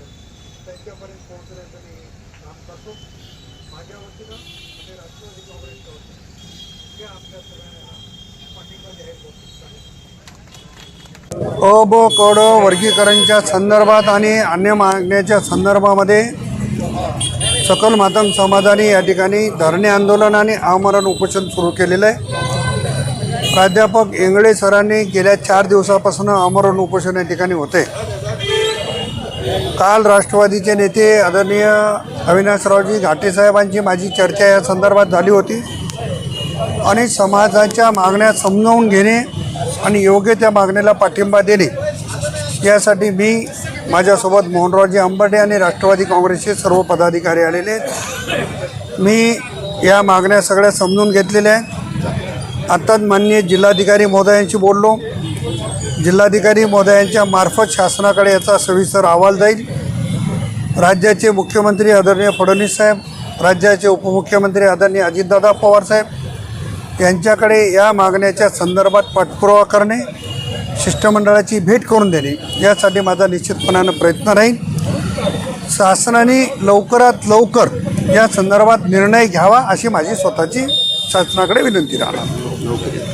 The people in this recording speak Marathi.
अब त्यांच्यापर्यंत पोहोचण्याचं मी काम करतो. माझ्या वतीनं आणि राष्ट्रवादी काँग्रेसच्या वतीनं ते सगळ्यांना पाठिंबा कड वर्गीकरणच्या संदर्भात आणि अन्य मागण्याच्या संदर्भामध्ये सकल मातंग समाजाने या ठिकाणी धरणे आंदोलन आणि आमरण उपोषण सुरू केलेलं आहे. प्राध्यापक इंगळे सरांनी गेल्या चार दिवसापासून आमरण उपोषण या ठिकाणी होते काल राष्ट्रवादीचे नेते आदरणीय अविनाशरावजी घाटेसाहेबांची माझी चर्चा या संदर्भात झाली होती. आणि समाजाच्या मागण्या समजावून घेणे आणि योग्य त्या मागण्याला पाठिंबा देणे यासाठी मी माझ्यासोबत मोहनरावजी अंबर्डे आणि राष्ट्रवादी काँग्रेसचे सर्व पदाधिकारी आलेले आहेत. मी या मागण्या सगळ्या समजून घेतलेल्या आहेत. आत्ताच माननीय जिल्हाधिकारी महोदयांशी बोललो. जिल्हाधिकारी महोदयांच्या मार्फत शासनाकडे याचा सविस्तर अहवाल जाईल. राज्याचे मुख्यमंत्री आदरणीय फडणवीस साहेब राज्याचे उपमुख्यमंत्री आदरणीय अजितदादा पवार साहेब यांच्याकडे या मागण्याच्या संदर्भात पाठपुरावा करणे शिष्टमंडळाची भेट करून देणे यासाठी माझा निश्चितपणानं प्रयत्न राहील. शासनाने लवकरात लवकर या संदर्भात निर्णय घ्यावा अशी माझी स्वतःची शासनाकडे विनंती राहणार.